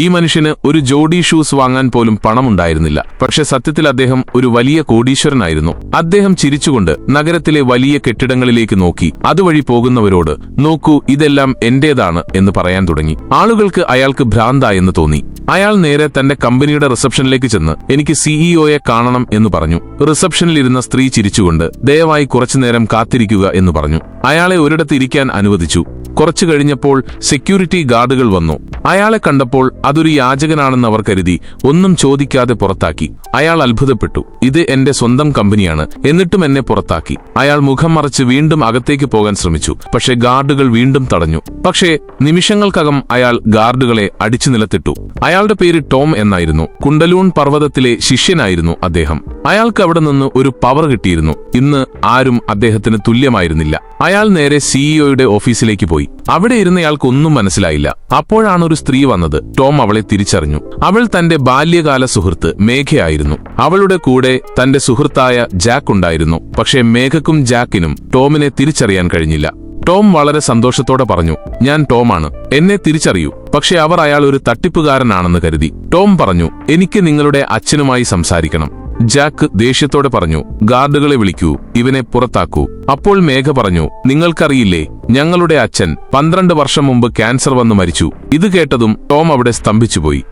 ഈ മനുഷ്യന് ഒരു ജോഡി ഷൂസ് വാങ്ങാൻ പോലും പണമുണ്ടായിരുന്നില്ല. പക്ഷെ സത്യത്തിൽ അദ്ദേഹം ഒരു വലിയ കോടീശ്വരനായിരുന്നു. അദ്ദേഹം ചിരിച്ചുകൊണ്ട് നഗരത്തിലെ വലിയ കെട്ടിടങ്ങളിലേക്ക് നോക്കി. അതുവഴി പോകുന്നവരോട് നോക്കൂ ഇതെല്ലാം എന്റേതാണ് എന്ന് പറയാൻ തുടങ്ങി. ആളുകൾക്ക് അയാൾക്ക് ഭ്രാന്തായെന്ന് തോന്നി. അയാൾ നേരെ തന്റെ കമ്പനിയുടെ റിസപ്ഷനിലേക്ക് ചെന്ന് എനിക്ക് സിഇഒയെ കാണണം എന്ന് പറഞ്ഞു. റിസപ്ഷനിലിരുന്ന സ്ത്രീ ചിരിച്ചുകൊണ്ട് ദയവായി കുറച്ചുനേരം കാത്തിരിക്കുക എന്ന് പറഞ്ഞു. അയാളെ ഒരിടത്ത് ഇരിക്കാൻ അനുവദിച്ചു. കുറച്ചു കഴിഞ്ഞപ്പോൾ സെക്യൂരിറ്റി ഗാർഡുകൾ വന്നു. അയാളെ കണ്ടപ്പോൾ അതൊരു യാചകനാണെന്ന് അവർ കരുതി ഒന്നും ചോദിക്കാതെ പുറത്താക്കി. അയാൾ അത്ഭുതപ്പെട്ടു. ഇത് എന്റെ സ്വന്തം കമ്പനിയാണ്. എന്നിട്ടും എന്നെ പുറത്താക്കി. അയാൾ മുഖം മറച്ച് വീണ്ടും അകത്തേക്ക് പോകാൻ ശ്രമിച്ചു. പക്ഷേ ഗാർഡുകൾ വീണ്ടും തടഞ്ഞു. പക്ഷേ നിമിഷങ്ങൾക്കകം അയാൾ ഗാർഡുകളെ അടിച്ചു നിലത്തിട്ടു. അയാളുടെ പേര് ടോം എന്നായിരുന്നു. കുണ്ടലൂൺ പർവതത്തിലെ ശിഷ്യനായിരുന്നു അദ്ദേഹം. അയാൾക്ക് അവിടെ നിന്ന് ഒരു പവർ കിട്ടിയിരുന്നു. ഇന്ന് ആരും അദ്ദേഹത്തിന് തുല്യമായിരുന്നില്ല. അയാൾ നേരെ സിഇഒയുടെ ഓഫീസിലേക്ക് പോയി. അവിടെ ഇരുന്നയാൾക്കൊന്നും മനസ്സിലായില്ല. അപ്പോഴാണ് ഒരു സ്ത്രീ വന്നത്. ടോം അവളെ തിരിച്ചറിഞ്ഞു. അവൾ തന്റെ ബാല്യകാല സുഹൃത്ത് മേഘയായിരുന്നു. അവളുടെ കൂടെ തന്റെ സുഹൃത്തായ ജാക്ക് ഉണ്ടായിരുന്നു. പക്ഷേ മേഘക്കും ജാക്കിനും ടോമിനെ തിരിച്ചറിയാൻ കഴിഞ്ഞില്ല. ടോം വളരെ സന്തോഷത്തോടെ പറഞ്ഞു ഞാൻ ടോമാണ്. എന്നെ തിരിച്ചറിയൂ. പക്ഷെ അവർ അയാൾ ഒരു തട്ടിപ്പുകാരനാണെന്ന് കരുതി. ടോം പറഞ്ഞു എനിക്ക് നിങ്ങളുടെ അച്ഛനുമായി സംസാരിക്കണം. ജാക്ക് ദേഷ്യത്തോടെ പറഞ്ഞു ഗാർഡുകളെ വിളിക്കൂ. ഇവനെ പുറത്താക്കൂ. അപ്പോൾ മേഘ പറഞ്ഞു നിങ്ങൾക്കറിയില്ലേ ഞങ്ങളുടെ അച്ഛൻ പന്ത്രണ്ട് വർഷം മുമ്പ് ക്യാൻസർ വന്ന് മരിച്ചു. ഇത് കേട്ടതും ടോം അവിടെ സ്തംഭിച്ചുപോയി.